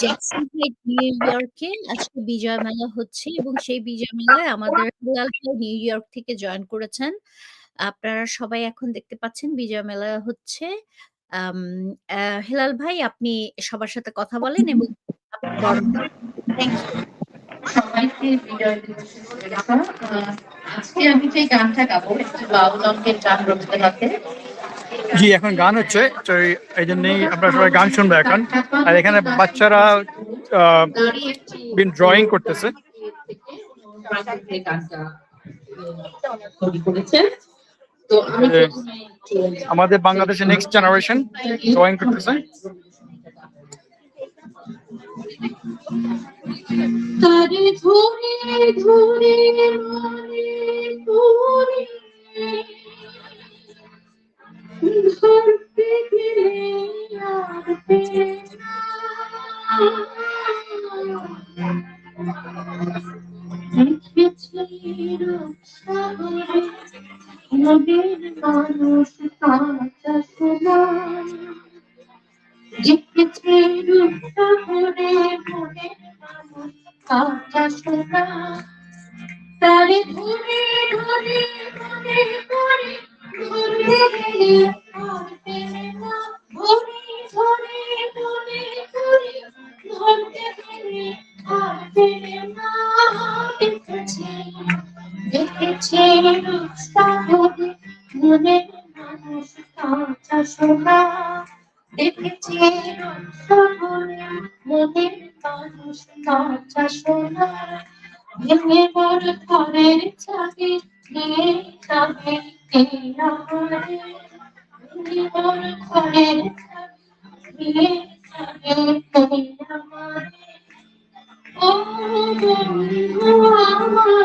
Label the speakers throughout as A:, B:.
A: Jackson height new ইয়র্কে, আজকে বিজয় মেলা হচ্ছে এবং সেই বিজয় মেলায় আমাদের নিউ ইয়র্ক থেকে জয়েন করেছেন। আপনারা সবাই এখন দেখতে পাচ্ছেন বিজয় মেলা হচ্ছে। হেলাল ভাই, আপনি সবার সাথে কথা বলেন এবং
B: আজকে আমি যে গানটা গাবো, একটি বাউল অঙ্কের গান রবীন্দ্রনাথের।
C: জি, এখন গান হচ্ছে। তো এই- জন্যই আপনারা সবাই গান শুনবে এখন। আর এখানে বাচ্চারা বিন ড্রয়িং করতেছে। আমাদের বাংলাদেশে নেক্সট জেনারেশন ড্রয়িং করতেছে।
B: তারে ধরে ধরে মনে Thank you. বন্ধু আমার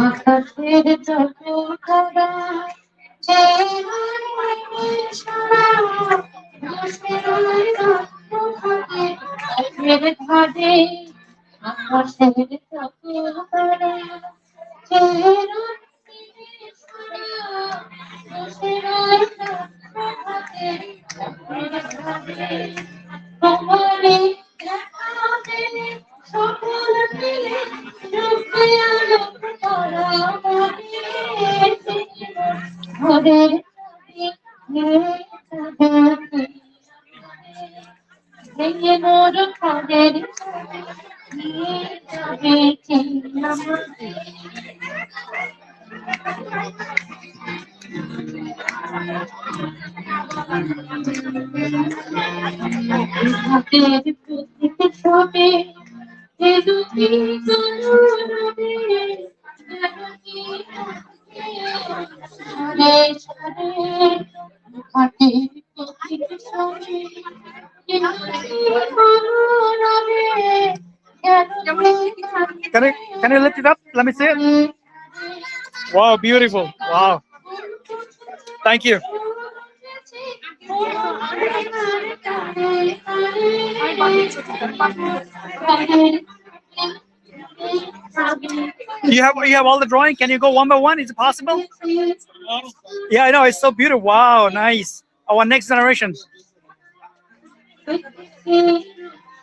B: আকাশের যত যত তারা যে তোমারে সকল দিলে রূপে আলো তারা মনে হাতের প্রতিটি ছবি যে দুটি কি সারে সারে হাতের প্রতিটি ছবি যে দুটি কি
C: Can I can I lift it up? Let me see it. Wow, beautiful. Wow. Thank you.
B: Thank you.
C: You have you have all the drawing. Can you go one by one? Is it possible? Yeah, I know. It's so beautiful. Wow, nice. Our next generation.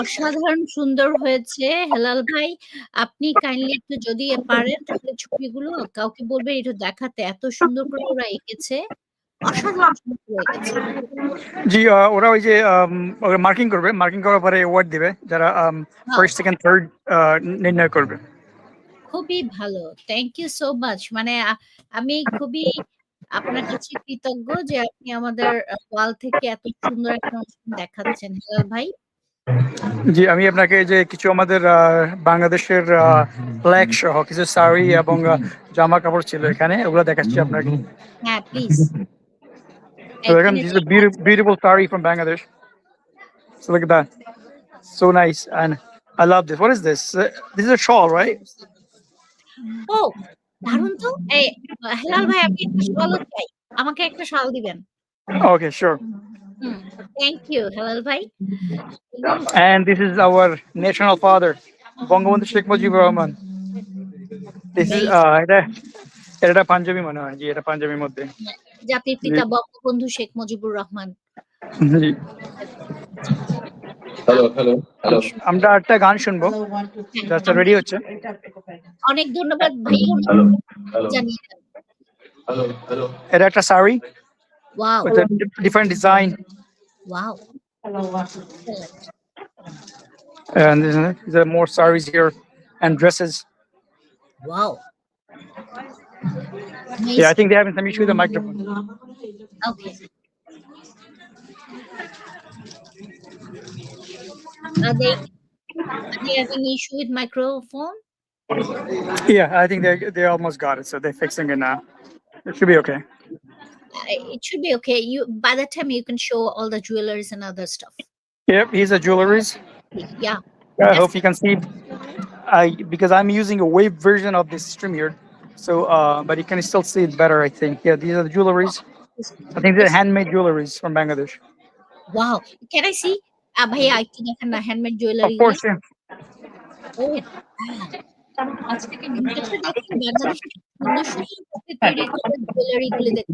A: অসাধারণ সুন্দর হয়েছে। হেলাল ভাই আপনি kindly একটু যদি পারেন তাহলে ছবিগুলো কাউকে বলবেন একটু দেখাতে এত সুন্দর করে ওরা এঁকেছে।
C: জি ওরা ওই যে মার্কিং করবে। মার্কিং করার পরে অ্যাওয়ার্ড দিবে যারা ফার্স্ট সেকেন্ড থার্ড নির্ণয় করবে।
A: খুবই ভালো। থ্যাংক ইউ সো মাচ মানে আমি খুবই আপনার কাছে কৃতজ্ঞ যে আপনি আমাদের ওয়াল থেকে এত সুন্দর একটা অনুষ্ঠান দেখাচ্ছেন। হেলাল ভাই।
C: জি আমি আপনাকে যে কিছু আমাদের বাংলাদেশের ফ্ল্যাগ সহ কিছু শাড়ি এবং জামা কাপড় ছিল এখানে ওগুলো দেখাচ্ছি আপনাকে।
A: হ্যাঁ
C: please this is a beautiful sari from Bangladesh so look at that so nice and I love this what is this this is a shawl right
A: ও দারুণ তো? এই হেলাল ভাই আপনি একটা শল চাই। আমাকে একটা শল দিবেন।
C: Okay sure
A: thank you Helal ভাই।
C: And this is our national father, Bangabandhu Sheikh Mujibur Rahman. This is uh, এটা এটা পাঞ্জাবি মনে হয় জি এটা পাঞ্জাবির মধ্যে।
A: জাতির পিতা Bangabandhu Sheikh Mujibur Rahman.
C: Ji.
D: Hello hello hello
C: আমরা একটা গান শুনব। জাস্ট রেডি হচ্ছে।
A: অনেক ধন্যবাদ ভাই।
D: হ্যালো হ্যালো হ্যালো
C: এটা একটা sari.
A: Wow.
C: With a different design.
A: Wow.
C: And there are more saris here and dresses.
A: Wow.
C: Yeah, I think they're having some issue with the microphone.
A: Okay. Are they, are they having issue with microphone?
C: Yeah, I think they they almost got it, so they're fixing it now. It should be okay
A: It should be okay. You by the time you can show all the jewelries and other stuff.
C: yep he's a jewelries
A: Yeah.
C: I hope you can see. I because I'm using a wave version of this stream here, so uh, but you can still see it better. I think. Yeah, these are the jewelries. I think they're handmade jewelries from Bangladesh.
A: Wow. Can I see? Ah, ভাইয়া একটু দেখেন না handmade jewellery
C: Of course, yeah.
A: ও আজ থেকে দেখতে দেখতে বাংলাদেশের সুন্দর সুন্দর হাতে তৈরি করা জুয়েলারি গুলো দেখতে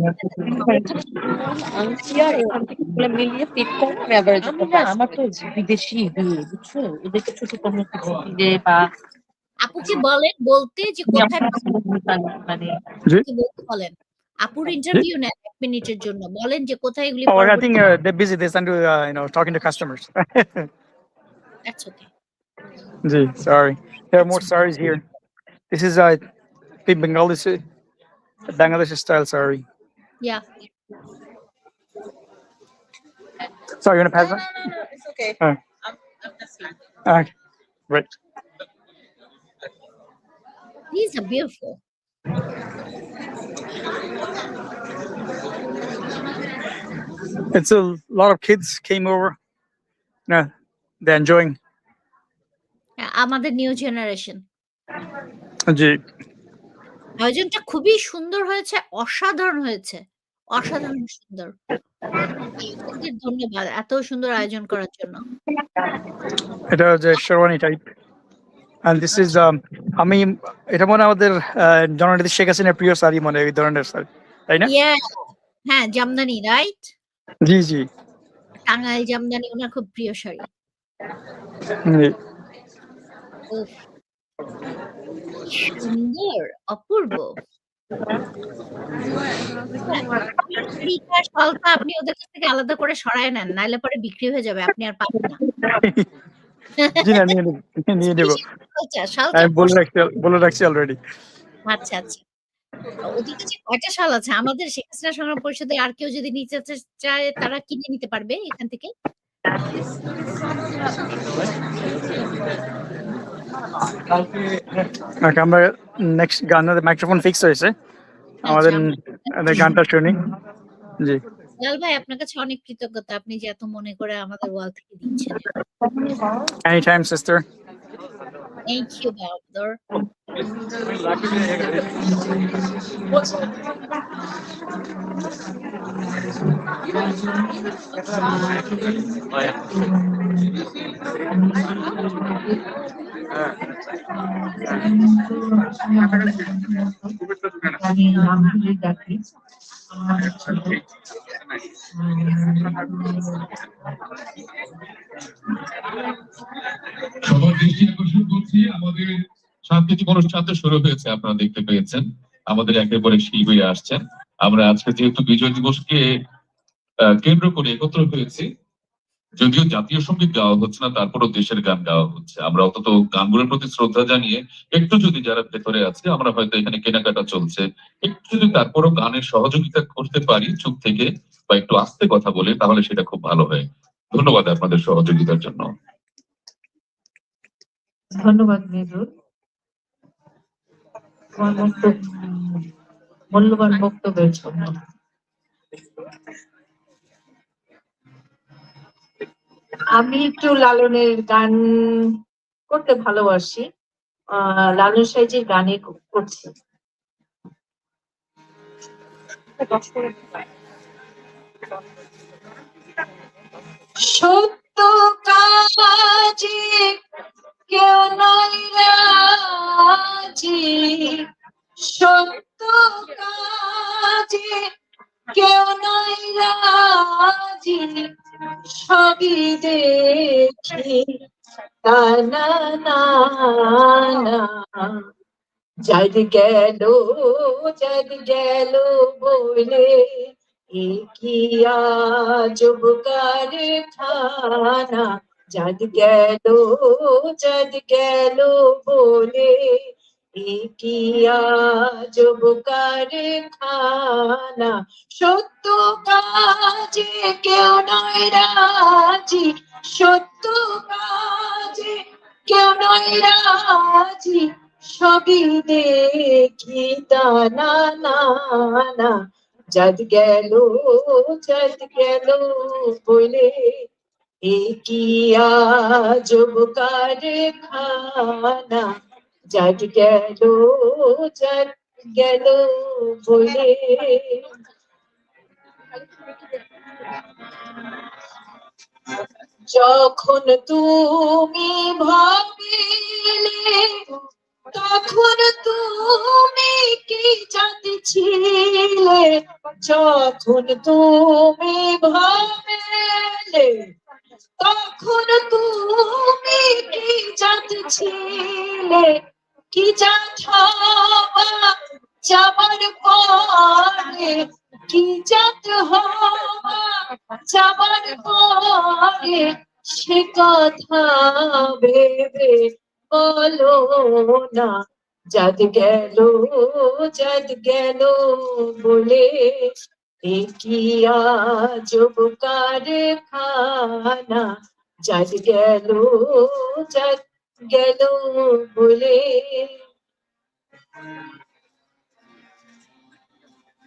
E: আনসিয়ার এখান থেকে গুলো মিলিয়ে ফিট করে আমি এভারেজ
F: আমি না আমার তো বিদেশি বিয়ে বুঝছো ওদেরকে ছোট কোনো কিছু দিলে বা
A: আপুকে বলেন বলতে যে কোথায়
F: মানে
A: আপুকে বলতে বলেন আপুর ইন্টারভিউ নেন এক মিনিটের জন্য বলেন যে কোথায় এগুলি
C: Oh, I
A: পরবর্তী-
C: think uh, they're busy. They send to uh, you know talking to customers.
A: That's okay.
C: Gee, sorry. There are more saris here. This is uh, the Bangladeshi Bangladeshi style sari.
A: Yeah.
C: Sorry, you want to pass that?
F: It's okay.
C: Uh, uh, right.
A: These are beautiful.
C: It's a lot of kids came over. No, they're enjoying.
A: আ- আমাদের new generation
C: Gee,
A: আয়োজনটা খুবই সুন্দর হয়েছে অসাধারণ হয়েছে অসাধারণ সুন্দর। ধন্যবাদ এত সুন্দর আয়োজন করার জন্য।
C: এটা যে sherwani type and this is um আমি এটা মনে আমাদের আহ, জননেত্রী শেখ হাসিনার প্রিয় শাড়ি মনে হয় এই ধরনের শাড়ি তাই না.
A: হ্যাঁ জামদানি রাইট
C: জি জি।
A: টাঙ্গাইল জামদানি ওনার খুব প্রিয় শাড়ি। সুন্দর অপূর্ব। আপনি ওদের কাছ থেকে আলাদা করে সরায় নেন নাইলে পরে বিক্রি হয়ে যাবে আপনি আর পাবেন না।
C: জি না নিয়ে নিয়ে নেব।
A: শালটা শালটা
C: আমি বলে রাখছি বলে রাখছি অলরেডি
A: আচ্ছা আচ্ছা। ওদের কাছে কয়টা শাল আছে আমাদের সংগ্রাম পরিষদে আর কেউ যদি নিতে চায় তারা কিনে নিতে পারবে এখান থেকে।
C: ওকে আমরা নেক্সট গানের মাইক্রোফোন ফিক্স হয়েছে। আমাদের
A: আচ্ছা,
C: গানটা শুনি। জি।
A: লাল ভাই আপনার কাছে অনেক কৃতজ্ঞতা। আপনি যে এত মনে করে আমাদের ওয়াল থেকে দিচ্ছেন।
C: টাইম সিস্টার
A: থ্যাংক ইউ বাবদর
G: সবার দৃষ্টি আকর্ষণ করছি আমাদের সাংস্কৃতিক অনুষ্ঠান তো শুরু হয়েছে, আপনারা দেখতে পেয়েছেন। আমাদের একেবারে শিল্পীরা আসছেন। আমরা আজকে যেহেতু বিজয় দিবসকে কেন্দ্র করে একত্র হয়েছি, যদিও জাতীয় সংগীত গাওয়া হচ্ছে না, তারপরও দেশের গান গাওয়া হচ্ছে। আমরা অন্তত গানগুলোর প্রতি শ্রদ্ধা জানিয়ে, একটু যদি যারা ভেতরে আছে, আমরা হয়তো এখানে কেনাকাটা চলছে, একটু যদি তারপরও গানের সহযোগিতা করতে পারি, চুপ থেকে বা একটু আস্তে কথা বলে, তাহলে সেটা খুব ভালো হয়। ধন্যবাদ আপনাদের সহযোগিতার জন্য।
H: ধন্যবাদ মেজর তোমার বক্তব্য মূল্যবান বক্তব্যের জন্য। আমি একটু লালনের গান করতে ভালোবাসি। লালন সাইজির গানে করছি। সত্য কাজে সবই দেখি না যাদ গেল যাদ গেল বলে কি আজব কারখানা? যাদ গেল যাদ গেল বলে কি আজব কারখানা। সত্য কাজে কেউ নয় রাজি। সত্য কাজে কেউ নয় রাজি। সবই দেখি তা না না না। যাদ গেল যাদ গেল বলে কি আজব কারখানা? যাদ গেল যাদ গেল বলে। যখন তুমি ভাবিলে, তখন তুমি কি জানছিলে যখন তুমি ভাবিলে, তখন তুমি কি জানছিলে কি কি সে কথা ভেবে বলো না। যাদ গেল যাদ গেল বলে কি আজব কারখানা? যাদ গেল, যাদ বলে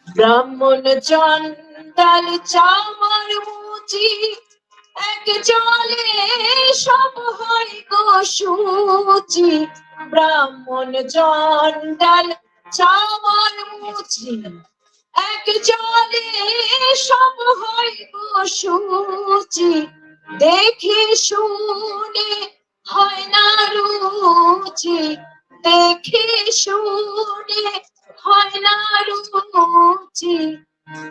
H: ব্রাহ্মণ চন্ডাল চামার মুচি এক জলে সব হয় গো সুচি। ব্রাহ্মণ চন্ডাল চামার মুচি এক জলে সব হয় গো সুচি। দেখে শুনে হয় না রুচি দেখে শুনে হয় না রুচি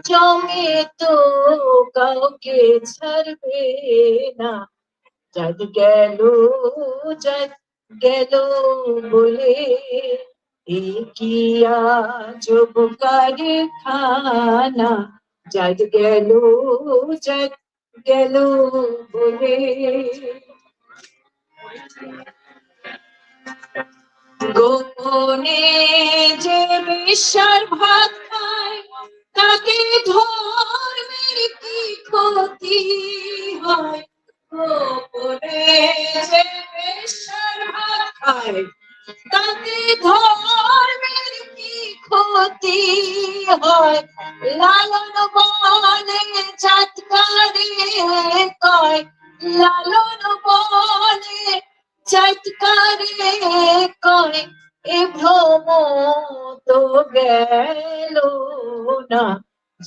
H: জমে তো কাউকে ছাড়বে না। যাদ গেল যাদ গেল বলে এ কি আজব কারখানা। যাদ গেল যাদ গেল বলে গোপনে যে বিশ্বার ভাত খায় তাকে ধর্মের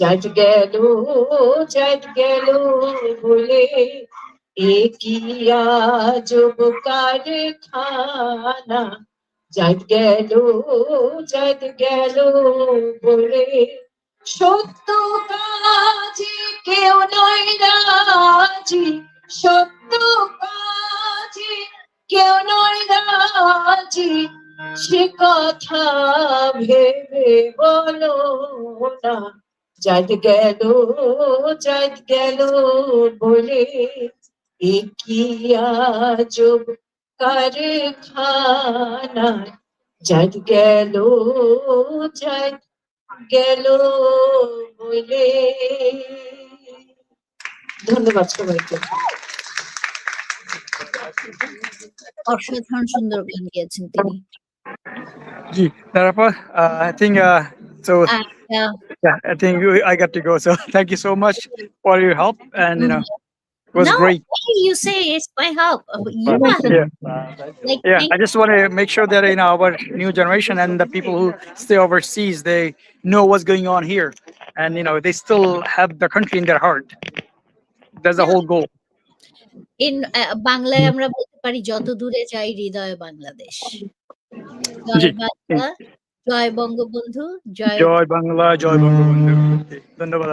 H: যাজ গেল যাজ গেল বলে এ কি আজব কারখানা। যাদ গেল যাদ গেল বলে সত্য কাজে কেউ নয় রাজি। সত্য কাজে কেউ নয় রাজি। সে কথা ভেবে বলো না। যাদ গেল যাদ গেল বলে আজব কারখানা। যাদ গেল যাদ গেল বলে। ধন্যবাদ সবাইকে।
A: অসাধারণ সুন্দর গান গেয়েছেন তিনি।
C: Gee, Narapa, uh, I think uh, so.
A: আচ্ছা
C: Yeah, I think we- I got to go. So thank you so much for your help, and you know, it was
A: No,
C: great.
A: Hey, you say it's my help Uh, you are
C: Yeah,
A: like
C: yeah.
A: thank
C: I just want to make sure that you know our new generation and the people who stay overseas they know what's going on here, and you know they still have the country in their heart. That's the whole goal.
A: in uh, বাংলায় আমরা বলতে পারি যত দূরে যাই হৃদয় বাংলাদেশ জয়
C: জি।
A: বাংলা জয় বঙ্গবন্ধু জয়
C: Joy Bangla, Joy Bangla. Dhanyawad